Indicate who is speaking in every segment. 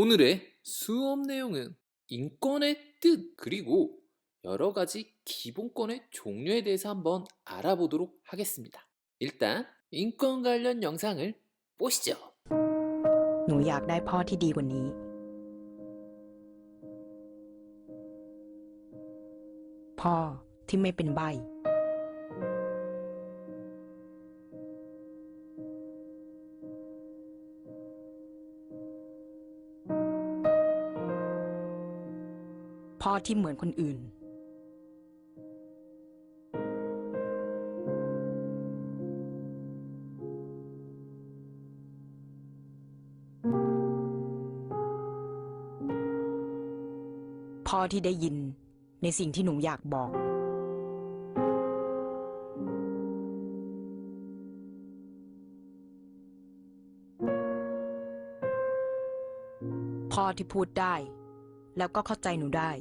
Speaker 1: 오늘의 수업 내용은 인권의 뜻 그리고 여러 가지 기본권의 종류에 대해서 한번 알아보도록 하겠습니다. 일단 인권 관련 영상을 보시죠.
Speaker 2: หนูอยากได้พ่อที่ดีกว่านี้ พ่อที่ไม่เป็นใบ อที่เหมือนคนอื่น พ่อที่ได้ยินในสิ่งที่หนูอยากบอก พ่อที่พูดได้ แล้วก็เข้าใจหนูได้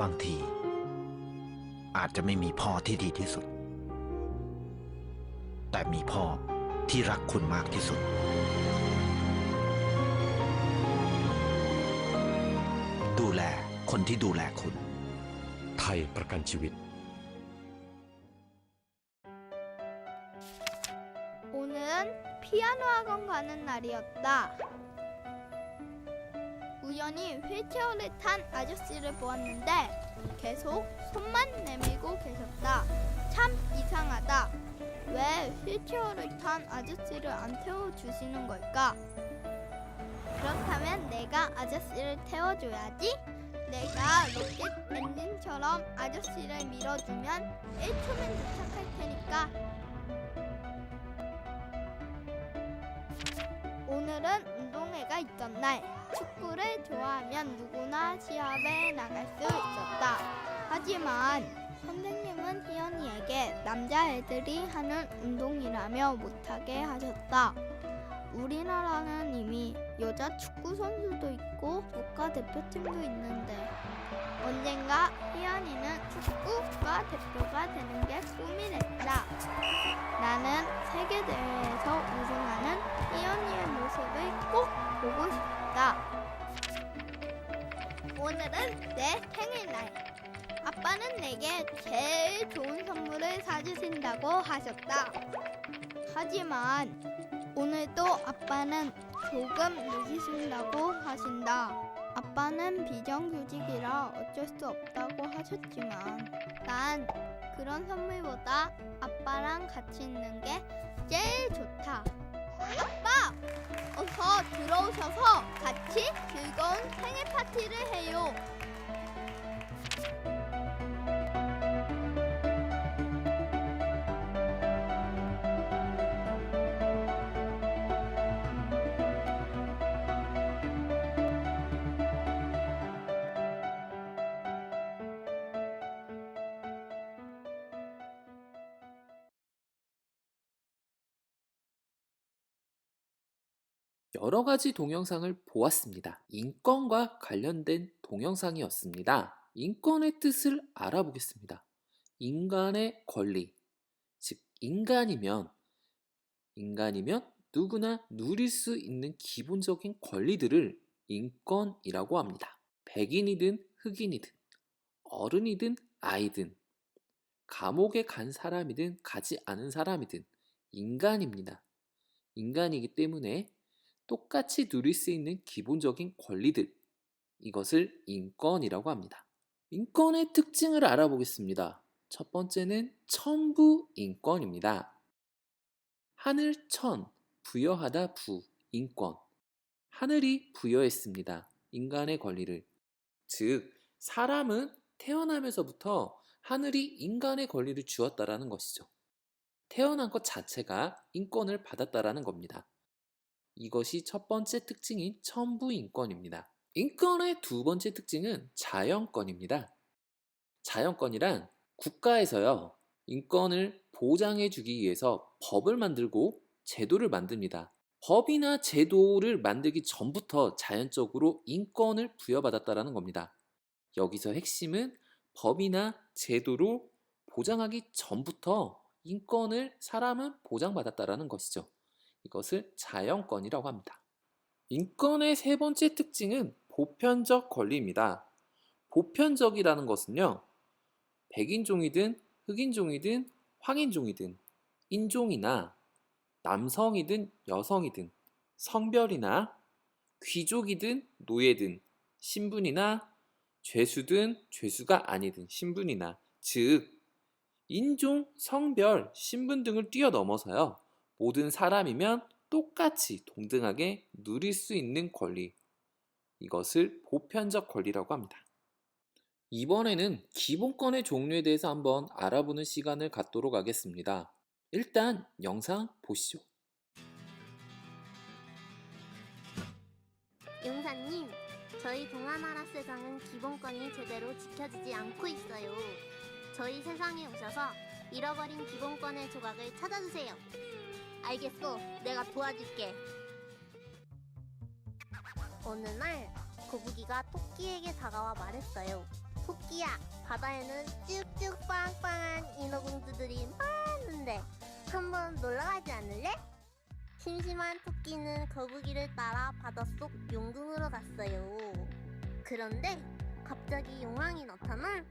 Speaker 3: บางที อาจจะไม่มีพ่อที่ดีที่สุด แต่มีพ่อที่รักคุณมากที่สุด ดูแลคนที่ดูแลคุณ
Speaker 4: ไทยประกันชีวิต
Speaker 5: 오늘은 피아노 학원 가는 날이었다. 우연히 휠체어를 탄 아저씨를 보았는데 계속 손만 내밀고 계셨다. 참 이상하다. 왜 휠체어를 탄 아저씨를 안 태워주시는 걸까? 그렇다면 내가 아저씨를 태워줘야지. 내가 로켓 엔진처럼 아저씨를 밀어주면 1초면 도착할 테니까 오늘은 운동회가 있던 날 축구를 좋아하면 누구나 시합에 나갈 수 있었다. 하지만 선생님은 희연이에게 남자애들이 하는 운동이라며 못하게 하셨다. 우리나라는 이미 여자 축구 선수도 있고 국가대표팀도 있는데 언젠가 희연이는 축구가 대표가 되는 게 꿈이 내게 제일 좋은 선물을 사주신다고 하셨다. 하지만 오늘도 아빠는 조금 늦으신다고 하신다. 아빠는 비정규직이라 어쩔 수 없다고 하셨지만 난 그런 선물보다 아빠랑 같이 있는 게 제일 좋다. 아빠! 어서 들어오셔서 같이 즐거운 생일 파티를 해요.
Speaker 1: 여러 가지 동영상을 보았습니다. 인권과 관련된 동영상이었습니다. 인권의 뜻을 알아보겠습니다. 인간의 권리, 즉 인간이면 인간이면 누구나 누릴 수 있는 기본적인 권리들을 인권이라고 합니다. 백인이든 흑인이든 어른이든 아이든 감옥에 간 사람이든 가지 않은 사람이든 인간입니다. 인간이기 때문에 똑같이 누릴 수 있는 기본적인 권리들 이것을 인권이라고 합니다. 인권의 특징을 알아보겠습니다. 첫 번째는 천부 인권입니다. 하늘 천, 부여하다 부, 인권. 하늘이 부여했습니다. 인간의 권리를. 즉, 사람은 태어나면서부터 하늘이 인간의 권리를 주었다라는 것이죠. 태어난 것 자체가 인권을 받았다라는 겁니다. 이것이 첫 번째 특징인 천부 인권입니다. 인권의 두 번째 특징은 자연권입니다. 자연권이란 국가에서요, 인권을 보장해 주기 위해서 법을 만들고 제도를 만듭니다. 법이나 제도를 만들기 전부터 자연적으로 인권을 부여받았다라는 겁니다. 여기서 핵심은 법이나 제도로 보장하기 전부터 인권을 사람은 보장받았다라는 것이죠. 이것을 자연권이라고 합니다. 인권의 세 번째 특징은 보편적 권리입니다. 보편적이라는 것은요, 백인종이든 흑인종이든 황인종이든 인종이나 남성이든 여성이든 성별이나 귀족이든 노예든 신분이나 죄수든 죄수가 아니든 신분이나 즉 인종, 성별, 신분 등을 뛰어넘어서요 모든 사람이면 똑같이 동등하게 누릴 수 있는 권리 이것을 보편적 권리라고 합니다. 이번에는 기본권의 종류에 대해서 한번 알아보는 시간을 갖도록 하겠습니다. 일단 영상 보시죠.
Speaker 6: 용사님, 저희 동아나라 세상은 기본권이 제대로 지켜지지 않고 있어요. 저희 세상에 오셔서 잃어버린 기본권의 조각을 찾아주세요. 알겠어, 내가 도와줄게. 어느 날 거북이가 토끼에게 다가와 말했어요. 토끼야, 바다에는 쭉쭉 빵빵한 인어공주들이 많은데 한번 놀러 가지 않을래? 심심한 토끼는 거북이를 따라 바닷속 용궁으로 갔어요. 그런데 갑자기 용왕이 나타나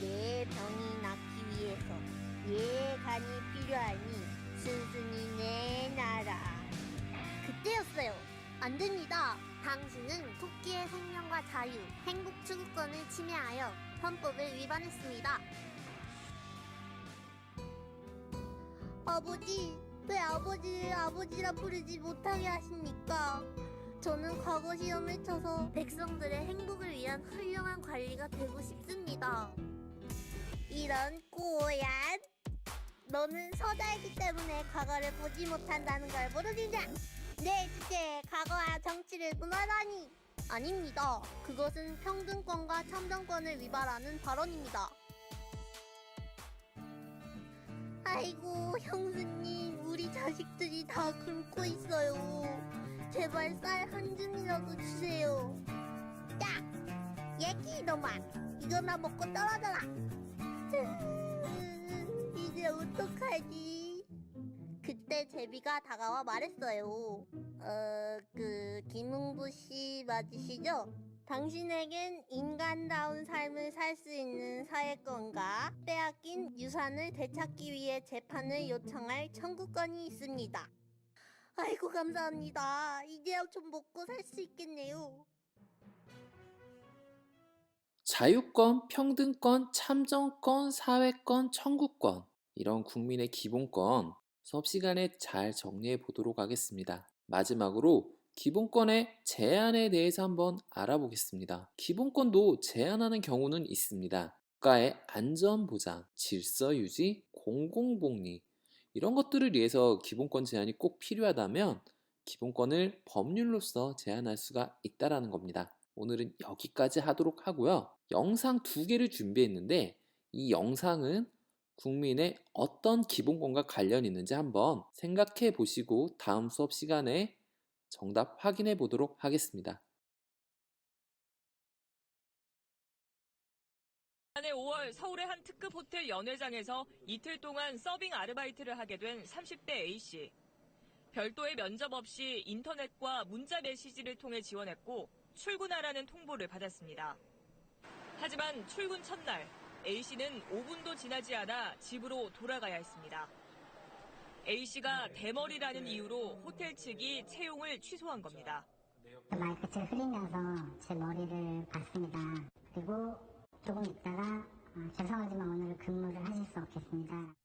Speaker 6: 내 병이 낫기 위해서 예간이 필요하니 순순히 내놔라. 그때였어요. 안 됩니다. 당신은 토끼의 생명과 자유, 행복 추구권을 침해하여 헌법을 위반했습니다. 아버지, 왜 아버지를 아버지라 부르지 못하게 하십니까? 저는 과거 시험을 쳐서 백성들의 행복을 위한 훌륭한 관리가 되고 싶습니다. 이런 꼬얀 너는 서자이기 때문에 과거를 보지 못한다는 걸 모르느냐? 내 주제에 과거와 정치를 문화다니 아닙니다. 그것은 평등권과 참정권을 위반하는 발언입니다. 아이고 형수님 우리 자식들이 다 굶고 있어요 제발 쌀 한 줌이라도 주세요 야 얘기 이놈아 이거나 먹고 떨어져라 이제 어떡하지 그때 제비가 다가와 말했어요 어 그 김웅부 씨 맞으시죠? 당신에겐 인간다운 삶을 살 수 있는 사회권과 빼앗긴 유산을 되찾기 위해 재판을 요청할 청구권이 있습니다. 아이고 감사합니다. 이제야 좀 먹고 살 수 있겠네요.
Speaker 1: 자유권, 평등권, 참정권, 사회권, 청구권 이런 국민의 기본권 수업 시간에 잘 정리해 보도록 하겠습니다. 마지막으로 기본권의 제한에 대해서 한번 알아보겠습니다. 기본권도 제한하는 경우는 있습니다. 국가의 안전보장, 질서유지, 공공복리 이런 것들을 위해서 기본권 제한이 꼭 필요하다면 기본권을 법률로서 제한할 수가 있다라는 겁니다. 오늘은 여기까지 하도록 하고요. 영상 두 개를 준비했는데 이 영상은 국민의 어떤 기본권과 관련이 있는지 한번 생각해 보시고 다음 수업 시간에 정답 확인해 보도록 하겠습니다.
Speaker 7: 지난해 5월 서울의 한 특급 호텔 연회장에서 이틀 동안 서빙 아르바이트를 하게 된 30대 A씨. 별도의 면접 없이 인터넷과 문자 메시지를 통해 지원했고 출근하라는 통보를 받았습니다. 하지만 출근 첫날 A씨는 5분도 지나지 않아 집으로 돌아가야 했습니다. A씨가 대머리라는 이유로 호텔 측이 채용을 취소한 겁니다.
Speaker 8: 마이크를 흘리면서 제 머리를 봤습니다. 그리고 조금 있다가 아, 죄송하지만 오늘 근무를 하실 수 없겠습니다.